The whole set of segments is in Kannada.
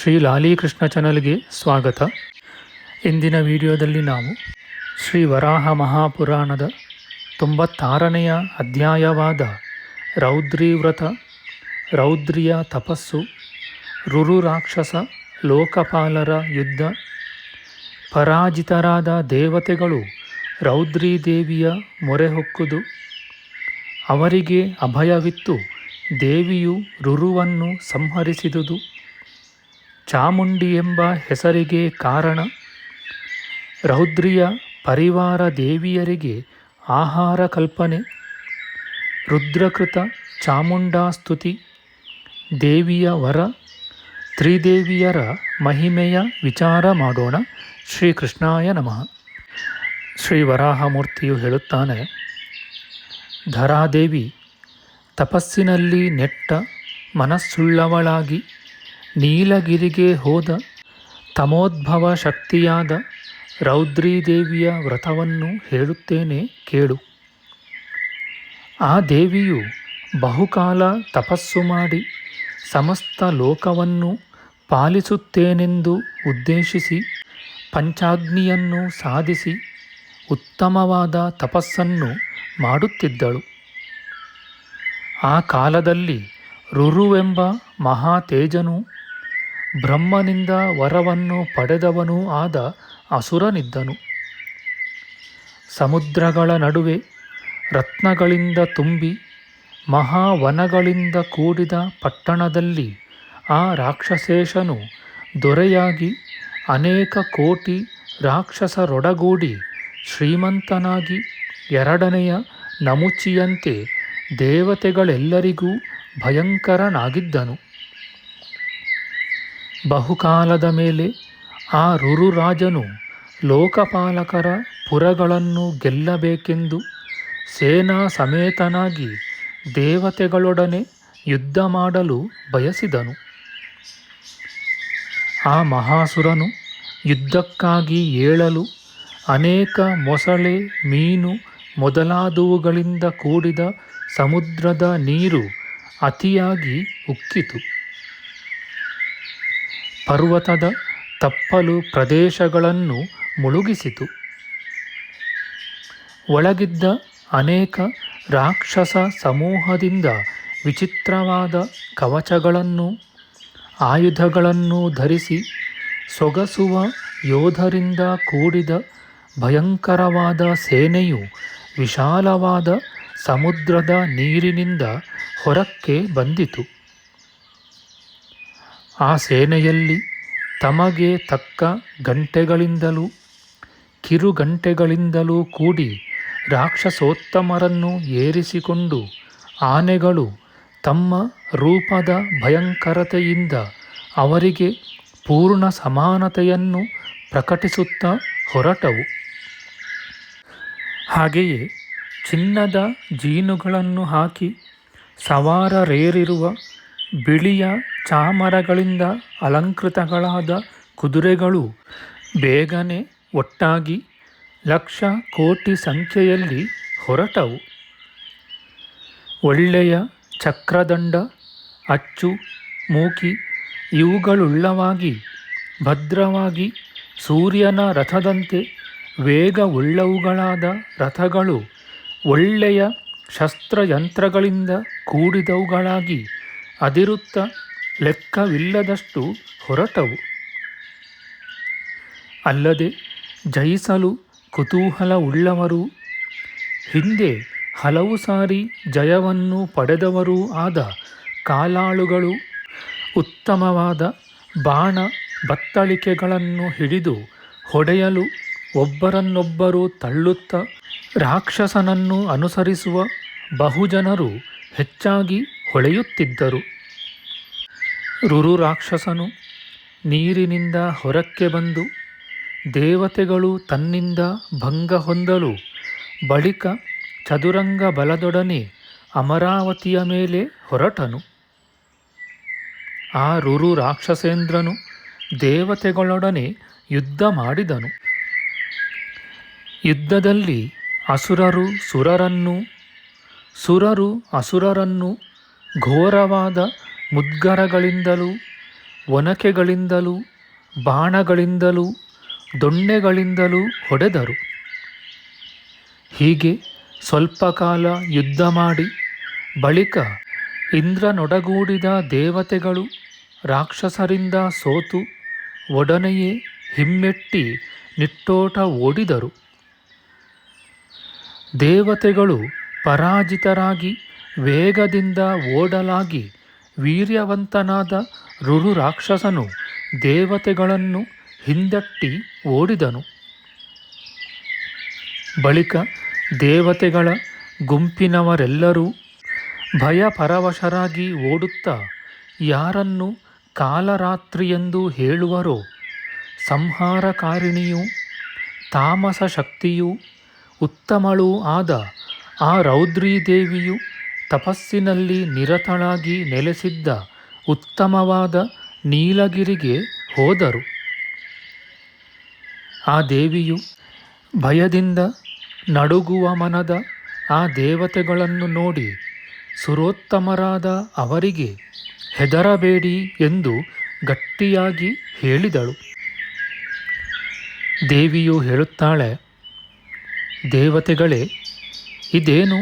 ಶ್ರೀ ಲಾಲೀಕೃಷ್ಣ ಚಾನಲ್ಗೆ ಸ್ವಾಗತ. ಇಂದಿನ ವಿಡಿಯೋದಲ್ಲಿ ನಾವು ಶ್ರೀ ವರಾಹ ಮಹಾಪುರಾಣದ ತೊಂಬತ್ತಾರನೆಯ ಅಧ್ಯಾಯವಾದ ರೌದ್ರೀವ್ರತ ರೌದ್ರಿಯ ತಪಸ್ಸು, ರುರು ರಾಕ್ಷಸ, ಲೋಕಪಾಲರ ಯುದ್ಧ, ಪರಾಜಿತರಾದ ದೇವತೆಗಳು ರೌದ್ರೀದೇವಿಯ ಮೊರೆ ಹೊಕ್ಕುದು, ಅವರಿಗೆ ಅಭಯವಿತ್ತು ದೇವಿಯು ರುರುವನ್ನು ಸಂಹರಿಸಿದುದು. ಚಾಮುಂಡಿ ಎಂಬ ಹೆಸರಿಗೆ ಕಾರಣ ರೌದ್ರಿಯ ಪರಿವಾರ ದೇವಿಯರಿಗೆ ಆಹಾರ ಕಲ್ಪನೆ, ರುದ್ರಕೃತ ಚಾಮುಂಡಾಸ್ತುತಿ, ದೇವಿಯ ವರ, ತ್ರಿದೇವಿಯರ ಮಹಿಮೆಯ ವಿಚಾರ ಮಾಡೋಣ. ಶ್ರೀಕೃಷ್ಣಾಯ ನಮಃ. ಶ್ರೀ ವರಾಹಮೂರ್ತಿಯು ಹೇಳುತ್ತಾನೆ, ಧರಾದೇವಿ, ತಪಸ್ಸಿನಲ್ಲಿ ನೆಟ್ಟ, ಮನಸ್ಸುಳ್ಳವಳಾಗಿ ನೀಲಗಿರಿಗೆ ಹೋದ ತಮೋದ್ಭವ ಶಕ್ತಿಯಾದ ರೌದ್ರೀದೇವಿಯ ವ್ರತವನ್ನು ಹೇಳುತ್ತೇನೆ ಕೇಳು. ಆ ದೇವಿಯು ಬಹುಕಾಲ ತಪಸ್ಸು ಮಾಡಿ ಸಮಸ್ತ ಲೋಕವನ್ನು ಪಾಲಿಸುತ್ತೇನೆಂದು ಉದ್ದೇಶಿಸಿ ಪಂಚಾಗ್ನಿಯನ್ನು ಸಾಧಿಸಿ ಉತ್ತಮವಾದ ತಪಸ್ಸನ್ನು ಮಾಡುತ್ತಿದ್ದಳು. ಆ ಕಾಲದಲ್ಲಿ ರುರುವೆಂಬ ಮಹಾತೇಜನು ಬ್ರಹ್ಮನಿಂದ ವರವನ್ನು ಪಡೆದವನೂ ಆದ ಅಸುರನಿದ್ದನು. ಸಮುದ್ರಗಳ ನಡುವೆ ರತ್ನಗಳಿಂದ ತುಂಬಿ ಮಹಾವನಗಳಿಂದ ಕೂಡಿದ ಪಟ್ಟಣದಲ್ಲಿ ಆ ರಾಕ್ಷಸೇಶನು ದೊರೆಯಾಗಿ ಅನೇಕ ಕೋಟಿ ರಾಕ್ಷಸರೊಡಗೂಡಿ ಶ್ರೀಮಂತನಾಗಿ ಎರಡನೆಯ ನಮುಚಿಯಂತೆ ದೇವತೆಗಳೆಲ್ಲರಿಗೂ ಭಯಂಕರನಾಗಿದ್ದನು. ಬಹುಕಾಲದ ಮೇಲೆ ಆ ರುರುರಾಜನು ಲೋಕಪಾಲಕರ ಪುರಗಳನ್ನು ಗೆಲ್ಲಬೇಕೆಂದು ಸೇನಾ ಸಮೇತನಾಗಿ ದೇವತೆಗಳೊಡನೆ ಯುದ್ಧ ಮಾಡಲು ಬಯಸಿದನು. ಆ ಮಹಾಸುರನು ಯುದ್ಧಕ್ಕಾಗಿ ಏಳಲು ಅನೇಕ ಮೊಸಳೆ, ಮೀನು ಮೊದಲಾದವುಗಳಿಂದ ಕೂಡಿದ ಸಮುದ್ರದ ನೀರು ಅತಿಯಾಗಿ ಉಕ್ಕಿತು. ಪರ್ವತದ ತಪ್ಪಲು ಪ್ರದೇಶಗಳನ್ನು ಮುಳುಗಿಸಿತು. ಒಳಗಿದ್ದ ಅನೇಕ ರಾಕ್ಷಸ ಸಮೂಹದಿಂದ ವಿಚಿತ್ರವಾದ ಕವಚಗಳನ್ನು, ಆಯುಧಗಳನ್ನು ಧರಿಸಿ ಸೊಗಸುವ ಯೋಧರಿಂದ ಕೂಡಿದ ಭಯಂಕರವಾದ ಸೇನೆಯು ವಿಶಾಲವಾದ ಸಮುದ್ರದ ನೀರಿನಿಂದ ಹೊರಕ್ಕೆ ಬಂದಿತು. ಆ ಸೇನೆಯಲ್ಲಿ ತಮಗೆ ತಕ್ಕ ಗಂಟೆಗಳಿಂದಲೂ ಕಿರುಗಂಟೆಗಳಿಂದಲೂ ಕೂಡಿ ರಾಕ್ಷಸೋತ್ತಮರನ್ನು ಏರಿಸಿಕೊಂಡು ಆನೆಗಳು ತಮ್ಮ ರೂಪದ ಭಯಂಕರತೆಯಿಂದ ಅವರಿಗೆ ಪೂರ್ಣ ಸಮಾನತೆಯನ್ನು ಪ್ರಕಟಿಸುತ್ತಾ ಹೊರಟವು. ಹಾಗೆಯೇ ಚಿನ್ನದ ಜೀನುಗಳನ್ನು ಹಾಕಿ ಸವಾರರೇರಿರುವ ಬಿಳಿಯ ಚಾಮರಗಳಿಂದ ಅಲಂಕೃತಗಳಾದ ಕುದುರೆಗಳು ಬೇಗನೆ ಒಟ್ಟಾಗಿ ಲಕ್ಷ ಕೋಟಿ ಸಂಖ್ಯೆಯಲ್ಲಿ ಹೊರಟವು. ಒಳ್ಳೆಯ ಚಕ್ರದಂಡ, ಅಚ್ಚು, ಮೂಕಿ ಇವುಗಳುಳ್ಳವಾಗಿ ಭದ್ರವಾಗಿ ಸೂರ್ಯನ ರಥದಂತೆ ವೇಗವುಳ್ಳವುಗಳಾದ ರಥಗಳು ಒಳ್ಳೆಯ ಶಸ್ತ್ರಯಂತ್ರಗಳಿಂದ ಕೂಡಿದವುಗಳಾಗಿ ಅದಿರುತ್ತ ಲೆಕ್ಕವಿಲ್ಲದಷ್ಟು ಹೊರಟವು. ಅಲ್ಲದೆ ಜಯಿಸಲು ಕುತೂಹಲವುಳ್ಳವರು, ಹಿಂದೆ ಹಲವು ಸಾರಿ ಜಯವನ್ನು ಪಡೆದವರೂ ಆದ ಕಾಲಾಳುಗಳು ಉತ್ತಮವಾದ ಬಾಣ ಬತ್ತಳಿಕೆಗಳನ್ನು ಹಿಡಿದು ಹೊಡೆಯಲು ಒಬ್ಬರನ್ನೊಬ್ಬರು ತಳ್ಳುತ್ತ ರಾಕ್ಷಸನನ್ನು ಅನುಸರಿಸುವ ಬಹುಜನರು ಹೆಚ್ಚಾಗಿ ಹೊಳೆಯುತ್ತಿದ್ದರು. ರುರು ರಾಕ್ಷಸನು ನೀರಿನಿಂದ ಹೊರಕ್ಕೆ ಬಂದು ದೇವತೆಗಳು ತನ್ನಿಂದ ಭಂಗ ಹೊಂದಲು ಬಳಿಕ ಚದುರಂಗ ಬಲದೊಡನೆ ಅಮರಾವತಿಯ ಮೇಲೆ ಹೊರಟನು. ಆ ರುರು ರಾಕ್ಷಸೇಂದ್ರನು ದೇವತೆಗಳೊಡನೆ ಯುದ್ಧ ಮಾಡಿದನು. ಯುದ್ಧದಲ್ಲಿ ಅಸುರರು ಸುರರನ್ನು, ಸುರರು ಅಸುರರನ್ನು ಘೋರವಾದ ಮುದ್ಗರಗಳಿಂದಲೂ, ಒನಕೆಗಳಿಂದಲೂ, ಬಾಣಗಳಿಂದಲೂ, ದೊಣ್ಣೆಗಳಿಂದಲೂ ಹೊಡೆದರು. ಹೀಗೆ ಸ್ವಲ್ಪ ಕಾಲ ಯುದ್ಧ ಮಾಡಿ, ಬಳಿಕ ಇಂದ್ರನೊಡಗೂಡಿದ ದೇವತೆಗಳು ರಾಕ್ಷಸರಿಂದ ಸೋತು, ಒಡನೆಯೇ ಹಿಮ್ಮೆಟ್ಟಿ ನಿಟ್ಟೋಟ ಓಡಿದರು. ದೇವತೆಗಳು ಪರಾಜಿತರಾಗಿ, ವೇಗದಿಂದ ಓಡಲಾಗಿ ವೀರ್ಯವಂತನಾದ ರುರು ರಾಕ್ಷಸನು ದೇವತೆಗಳನ್ನು ಹಿಂದಟ್ಟಿ ಓಡಿದನು. ಬಳಿಕ ದೇವತೆಗಳ ಗುಂಪಿನವರೆಲ್ಲರೂ ಭಯಪರವಶರಾಗಿ ಓಡುತ್ತಾ, ಯಾರನ್ನು ಕಾಲರಾತ್ರಿಯೆಂದು ಹೇಳುವರೋ, ಸಂಹಾರಕಾರಿಣಿಯೂ ತಾಮಸ ಶಕ್ತಿಯೂ ಉತ್ತಮಳೂ ಆದ ಆ ರೌದ್ರೀದೇವಿಯು ತಪಸ್ಸಿನಲ್ಲಿ ನಿರತಳಾಗಿ ನೆಲೆಸಿದ್ದ ಉತ್ತಮವಾದ ನೀಲಗಿರಿಗೆ ಹೋದರು. ಆ ದೇವಿಯು ಭಯದಿಂದ ನಡುಗುವ ಮನದ ಆ ದೇವತೆಗಳನ್ನು ನೋಡಿ ಸುರೋತ್ತಮರಾದ ಅವರಿಗೆ ಹೆದರಬೇಡಿ ಎಂದು ಗಟ್ಟಿಯಾಗಿ ಹೇಳಿದಳು. ದೇವಿಯು ಹೇಳುತ್ತಾಳೆ, ದೇವತೆಗಳೇ, ಇದೇನು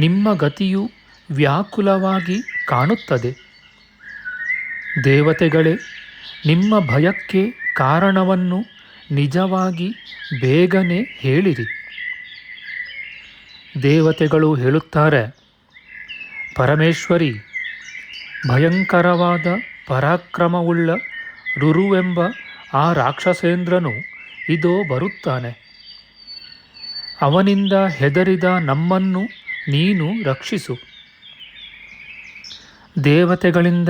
ನಿಮ್ಮ ಗತಿಯು ವ್ಯಾಕುಲವಾಗಿ ಕಾಣುತ್ತದೆ. ದೇವತೆಗಳೇ, ನಿಮ್ಮ ಭಯಕ್ಕೆ ಕಾರಣವನ್ನು ನಿಜವಾಗಿ ಬೇಗನೆ ಹೇಳಿರಿ. ದೇವತೆಗಳು ಹೇಳುತ್ತಾರೆ, ಪರಮೇಶ್ವರಿ, ಭಯಂಕರವಾದ ಪರಾಕ್ರಮವುಳ್ಳ ರುರುವೆಂಬ ಆ ರಾಕ್ಷಸೇಂದ್ರನು ಇದೋ ಬರುತ್ತಾನೆ. ಅವನಿಂದ ಹೆದರಿದ ನಮ್ಮನ್ನು ನೀನು ರಕ್ಷಿಸು. ದೇವತೆಗಳಿಂದ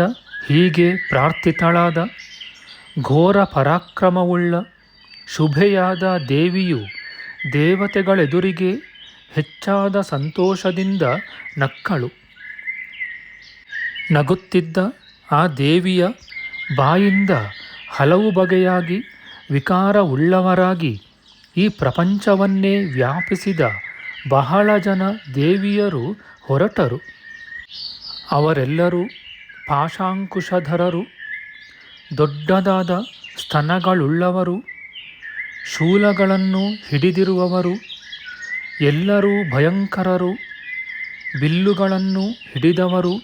ಹೀಗೆ ಪ್ರಾರ್ಥಿತಳಾದ ಘೋರ ಪರಾಕ್ರಮವುಳ್ಳ ಶುಭೆಯಾದ ದೇವಿಯು ದೇವತೆಗಳೆದುರಿಗೆ ಹೆಚ್ಚಾದ ಸಂತೋಷದಿಂದ ನಕ್ಕಳು. ನಗುತ್ತಿದ್ದ ಆ ದೇವಿಯ ಬಾಯಿಂದ ಹಲವು ಬಗೆಯಾಗಿ ವಿಕಾರವುಳ್ಳವರಾಗಿ ಈ ಪ್ರಪಂಚವನ್ನೇ ವ್ಯಾಪಿಸಿದ ಬಹಳ ಜನ ದೇವಿಯರು ಹೊರಟರು. ಅವರೆಲ್ಲರೂ ಪಾಶಾಂಕುಶಧರರು. ದೊಡ್ಡದಾದ ಸ್ತನಗಳುಳ್ಳವರು. ಶೂಲಗಳನ್ನು ಹಿಡಿದಿರುವವರು. ಎಲ್ಲರೂ ಭಯಂಕರರು. ಬಿಲ್ಲುಗಳನ್ನು ಹಿಡಿದವರು.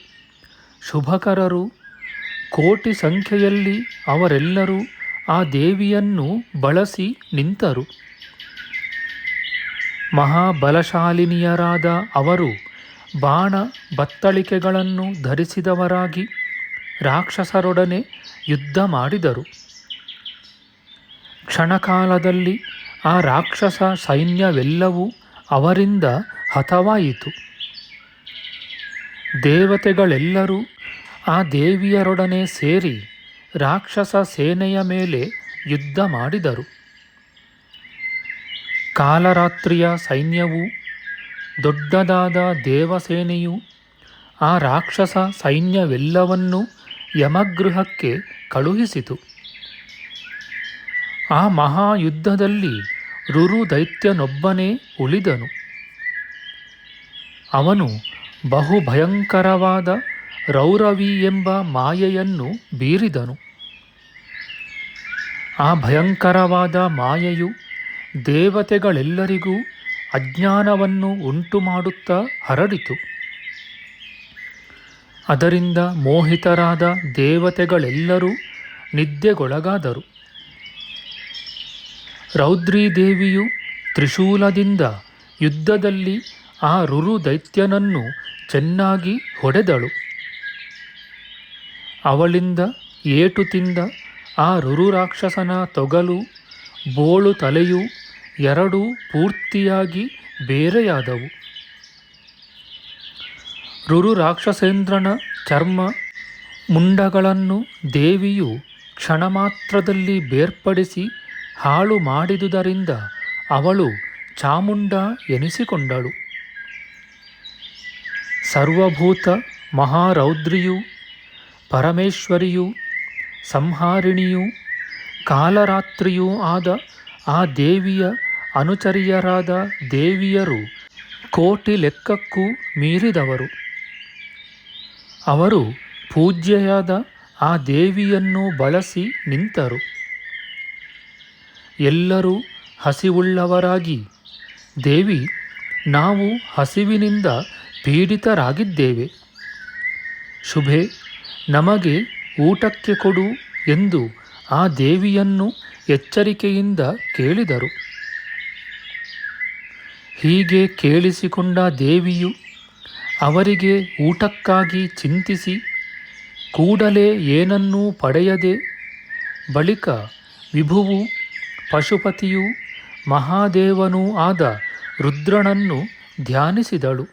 ಶುಭಕರರು. ಕೋಟಿ ಸಂಖ್ಯೆಯಲ್ಲಿ ಅವರೆಲ್ಲರೂ ಆ ದೇವಿಯನ್ನು ಬಳಸಿ ನಿಂತರು. ಮಹಾಬಲಶಾಲಿನಿಯರಾದ ಅವರು ಬಾಣ ಬತ್ತಳಿಕೆಗಳನ್ನು ಧರಿಸಿದವರಾಗಿ ರಾಕ್ಷಸರೊಡನೆ ಯುದ್ಧ ಮಾಡಿದರು. ಕ್ಷಣಕಾಲದಲ್ಲಿ ಆ ರಾಕ್ಷಸ ಸೈನ್ಯವೆಲ್ಲವೂ ಅವರಿಂದ ಹತವಾಯಿತು. ದೇವತೆಗಳೆಲ್ಲರೂ ಆ ದೇವಿಯರೊಡನೆ ಸೇರಿ ರಾಕ್ಷಸ ಸೇನೆಯ ಮೇಲೆ ಯುದ್ಧ ಮಾಡಿದರು. ಕಾಲರಾತ್ರಿಯ ಸೈನ್ಯವು ದೊಡ್ಡದಾದ ದೇವಸೇನೆಯು ಆ ರಾಕ್ಷಸ ಸೈನ್ಯವೆಲ್ಲವನ್ನು ಯಮಗೃಹಕ್ಕೆ ಕಳುಹಿಸಿತು. ಆ ಮಹಾಯುದ್ಧದಲ್ಲಿ ರುರು ದೈತ್ಯನೊಬ್ಬನೇ ಉಳಿದನು. ಅವನು ಬಹುಭಯಂಕರವಾದ ರೌರವಿ ಎಂಬ ಮಾಯೆಯನ್ನು ಬೀರಿದನು. ಆ ಭಯಂಕರವಾದ ಮಾಯೆಯು ದೇವತೆಗಳೆಲ್ಲರಿಗೂ ಅಜ್ಞಾನವನ್ನು ಉಂಟು ಮಾಡುತ್ತಾ ಹರಡಿತು. ಅದರಿಂದ ಮೋಹಿತರಾದ ದೇವತೆಗಳೆಲ್ಲರೂ ನಿದ್ದೆಗೊಳಗಾದರು. ರೌದ್ರೀದೇವಿಯು ತ್ರಿಶೂಲದಿಂದ ಯುದ್ಧದಲ್ಲಿ ಆ ರುರು ದೈತ್ಯನನ್ನು ಚೆನ್ನಾಗಿ ಹೊಡೆದಳು. ಅವಳಿಂದ ಏಟು ತಿಂದ ಆ ರುರು ರಾಕ್ಷಸನ ತೊಗಲು, ಬೋಳು ತಲೆಯು ಎರಡೂ ಪೂರ್ತಿಯಾಗಿ ಬೇರೆಯಾದವು. ರುರು ರಾಕ್ಷಸೇಂದ್ರನ ಚರ್ಮ ಮುಂಡಗಳನ್ನು ದೇವಿಯು ಕ್ಷಣಮಾತ್ರದಲ್ಲಿ ಬೇರ್ಪಡಿಸಿ ಹಾಳು ಮಾಡಿದುದರಿಂದ ಅವಳು ಚಾಮುಂಡ ಎನಿಸಿಕೊಂಡಳು. ಸರ್ವಭೂತ ಮಹಾರೌದ್ರಿಯು, ಪರಮೇಶ್ವರಿಯು, ಸಂಹಾರಿಣಿಯೂ, ಕಾಲರಾತ್ರಿಯೂ ಆದ ಆ ದೇವಿಯ ಅನುಚರಿಯರಾದ ದೇವಿಯರು ಕೋಟಿ ಲೆಕ್ಕಕ್ಕೂ ಮೀರಿದವರು. ಅವರು ಪೂಜ್ಯೆಯಾದ ಆ ದೇವಿಯನ್ನು ಬಳಸಿ ನಿಂತರು. ಎಲ್ಲರೂ ಹಸಿವುಳ್ಳವರಾಗಿ, ದೇವಿ, ನಾವು ಹಸಿವಿನಿಂದ ಪೀಡಿತರಾಗಿದ್ದೇವೆ. ಶುಭೆ, ನಮಗೆ ಊಟಕ್ಕೆ ಕೊಡು ಎಂದು ಆ ದೇವಿಯನ್ನು ಎಚ್ಚರಿಕೆಯಿಂದ ಕೇಳಿದರು. ಹೀಗೆ ಕೇಳಿಸಿಕೊಂಡ ದೇವಿಯು ಅವರಿಗೆ ಊಟಕ್ಕಾಗಿ ಚಿಂತಿಸಿ, ಕೂಡಲೇ ಏನನ್ನೂ ಪಡೆಯದೆ, ಬಳಿಕ ವಿಭುವು, ಪಶುಪತಿಯೂ, ಮಹಾದೇವನೂ ಆದ ರುದ್ರನನ್ನು ಧ್ಯಾನಿಸಿದಳು.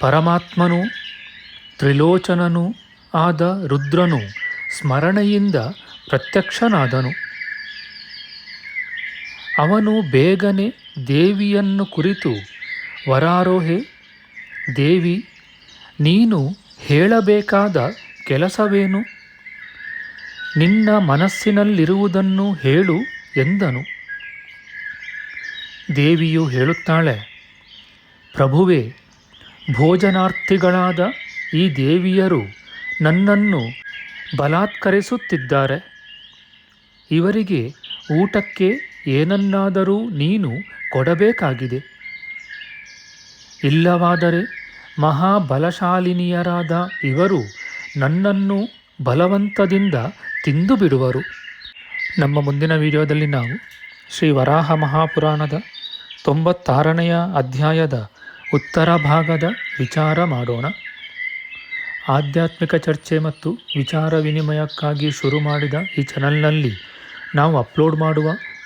ಪರಮಾತ್ಮನು, ತ್ರಿಲೋಚನನೂ ಆದ ರುದ್ರನು ಸ್ಮರಣೆಯಿಂದ ಪ್ರತ್ಯಕ್ಷನಾದನು. ಅವನು ಬೇಗನೆ ದೇವಿಯನ್ನು ಕುರಿತು ವರಾರೋಹೆ, ದೇವಿ, ನೀನು ಹೇಳಬೇಕಾದ ಕೆಲಸವೇನು? ನಿನ್ನ ಮನಸ್ಸಿನಲ್ಲಿರುವುದನ್ನು ಹೇಳು ಎಂದನು. ದೇವಿಯು ಹೇಳುತ್ತಾಳೆ, ಪ್ರಭುವೇ, ಭೋಜನಾರ್ಥಿಗಳಾದ ಈ ದೇವಿಯರು ನನ್ನನ್ನು ಬಲಾತ್ಕರಿಸುತ್ತಿದ್ದಾರೆ. ಇವರಿಗೆ ಊಟಕ್ಕೆ ಏನನ್ನಾದರೂ ನೀನು ಕೊಡಬೇಕಾಗಿದೆ. ಇಲ್ಲವಾದರೆ ಮಹಾಬಲಶಾಲಿನಿಯರಾದ ಇವರು ನನ್ನನ್ನು ಬಲವಂತದಿಂದ ತಿಂದು ಬಿಡುವರು ನಮ್ಮ ಮುಂದಿನ ವಿಡಿಯೋದಲ್ಲಿ ನಾವು ಶ್ರೀ ವರಾಹ ಮಹಾಪುರಾಣದ ತೊಂಬತ್ತಾರನೆಯ ಅಧ್ಯಾಯದ ಉತ್ತರ ಭಾಗದ ವಿಚಾರ ಮಾಡೋಣ. ಆಧ್ಯಾತ್ಮಿಕ ಚರ್ಚೆ ಮತ್ತು ವಿಚಾರ ವಿನಿಮಯಕ್ಕಾಗಿ ಶುರು ಮಾಡಿದ ಈ ಚಾನಲ್ನಲ್ಲಿ ನಾವು ಅಪ್ಲೋಡ್ ಮಾಡುವ